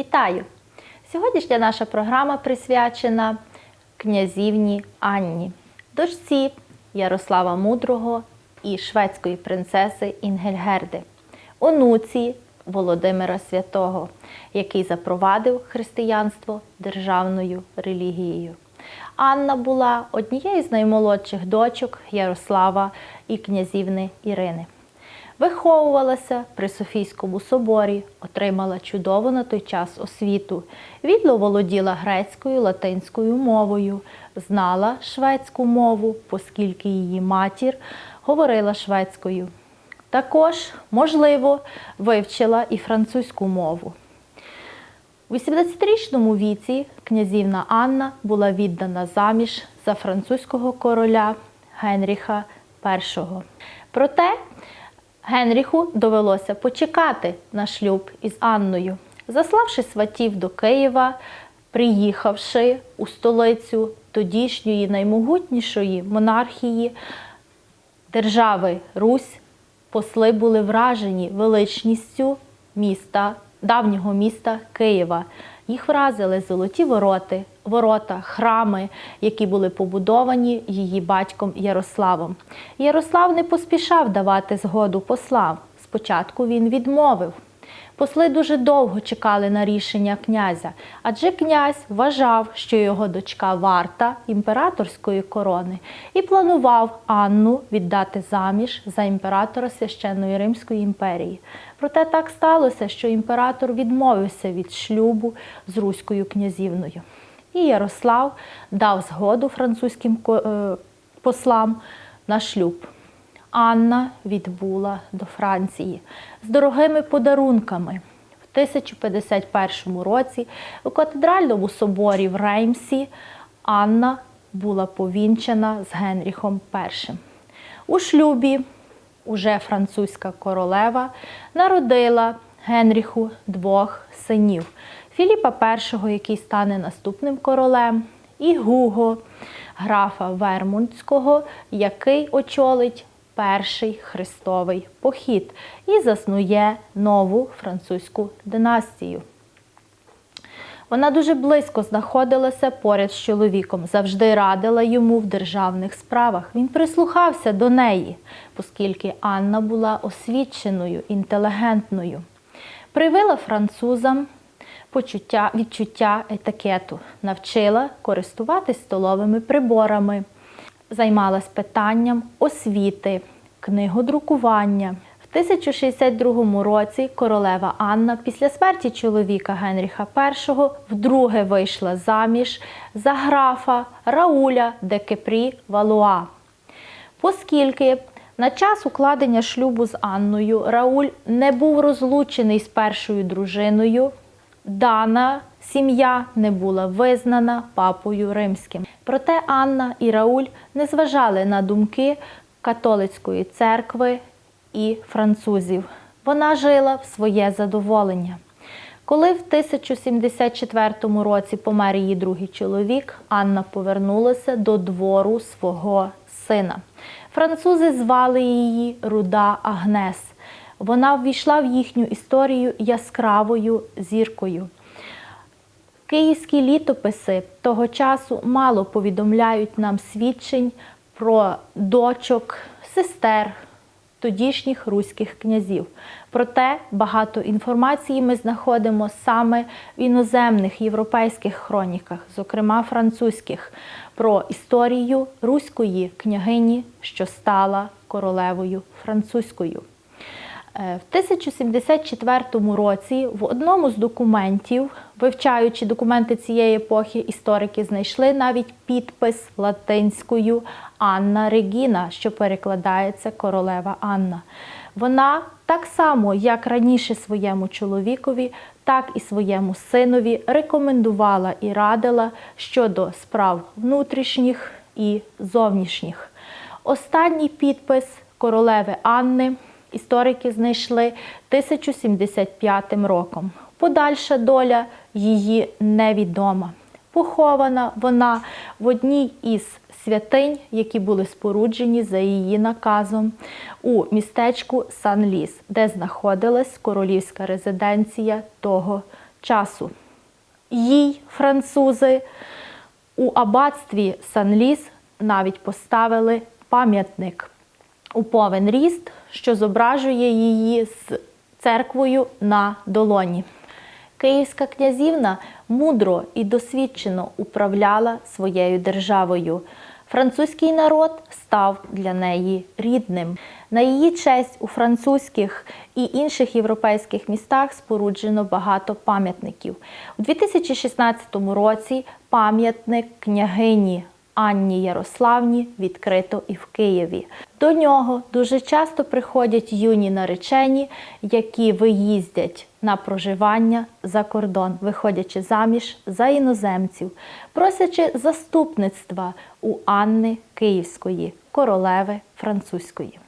Вітаю! Сьогоднішня наша програма присвячена князівні Анні, дочці Ярослава Мудрого і шведської принцеси Інгельгерди, онуці Володимира Святого, який запровадив християнство державною релігією. Анна була однією з наймолодших дочок Ярослава і князівни Ірини. Виховувалася при Софійському соборі, отримала чудову на той час освіту. Відло володіла грецькою, латинською мовою, знала шведську мову, оскільки її матір говорила шведською. Також, можливо, вивчила і французьку мову. У 18-річному віці князівна Анна була віддана заміж за французького короля Генріха І. Проте Генріху довелося почекати на шлюб із Анною. Заславши сватів до Києва, приїхавши у столицю тодішньої наймогутнішої монархії держави Русь, посли були вражені величністю міста, давнього міста Києва. Їх вразили золоті вороти, ворота, храми, які були побудовані її батьком Ярославом. Ярослав не поспішав давати згоду послам. Спочатку він відмовив. Посли дуже довго чекали на рішення князя, адже князь вважав, що його дочка варта імператорської корони і планував Анну віддати заміж за імператора священної Римської імперії. Проте так сталося, що імператор відмовився від шлюбу з руською князівною. І Ярослав дав згоду французьким е, послам на шлюб. Анна відбула до Франції з дорогими подарунками. В 1051 році у катедральному соборі в Реймсі Анна була повінчана з Генріхом І. У шлюбі уже французька королева народила Генріху двох синів: Філіпа І, який стане наступним королем, і Гуго, графа Вермундського, який очолить перший хрестовий похід і заснує нову французьку династію. Вона дуже близько знаходилася поряд з чоловіком, завжди радила йому в державних справах. Він прислухався до неї, оскільки Анна була освіченою, інтелігентною. Привила французам почуття, відчуття етикету, навчила користуватись столовими приборами, займалась питанням освіти, книгодрукування. В 1062 році королева Анна після смерті чоловіка Генріха І вдруге вийшла заміж за графа Рауля де Кепрі Валуа. Оскільки на час укладення шлюбу з Анною Рауль не був розлучений з першою дружиною, дана сім'я не була визнана папою римським. Проте Анна і Рауль не зважали на думки католицької церкви і французів. Вона жила в своє задоволення. Коли в 1074 році помер її другий чоловік, Анна повернулася до двору свого сина. Французи звали її Руда Агнес. Вона ввійшла в їхню історію яскравою зіркою. Київські літописи того часу мало повідомляють нам свідчень про дочок, сестер тодішніх руських князів. Проте багато інформації ми знаходимо саме в іноземних європейських хроніках, зокрема французьких, про історію руської княгині, що стала королевою французькою. Е, В 1074 році в одному з документів, вивчаючи документи цієї епохи, історики знайшли навіть підпис латинською Анна Регіна, що перекладається королева Анна. Вона так само, як раніше своєму чоловікові, так і своєму синові рекомендувала і радила щодо справ внутрішніх і зовнішніх. Останній підпис королеви Анни історики знайшли 1075 роком. Подальша доля її невідома. Похована вона в одній із святинь, які були споруджені за її наказом у містечку Сан-Ліс, де знаходилась королівська резиденція того часу. Їй французи у аббатстві Сан-Ліс навіть поставили пам'ятник у повен ріст, що зображує її з церквою на долоні. Київська князівна мудро і досвідчено управляла своєю державою. Французький народ став для неї рідним. На її честь у французьких і інших європейських містах споруджено багато пам'ятників. У 2016 році пам'ятник княгині Анні Ярославні відкрито і в Києві. До нього дуже часто приходять юні наречені, які виїздять на проживання за кордон, виходячи заміж за іноземців, просячи заступництва у Анни Київської, королеви французької.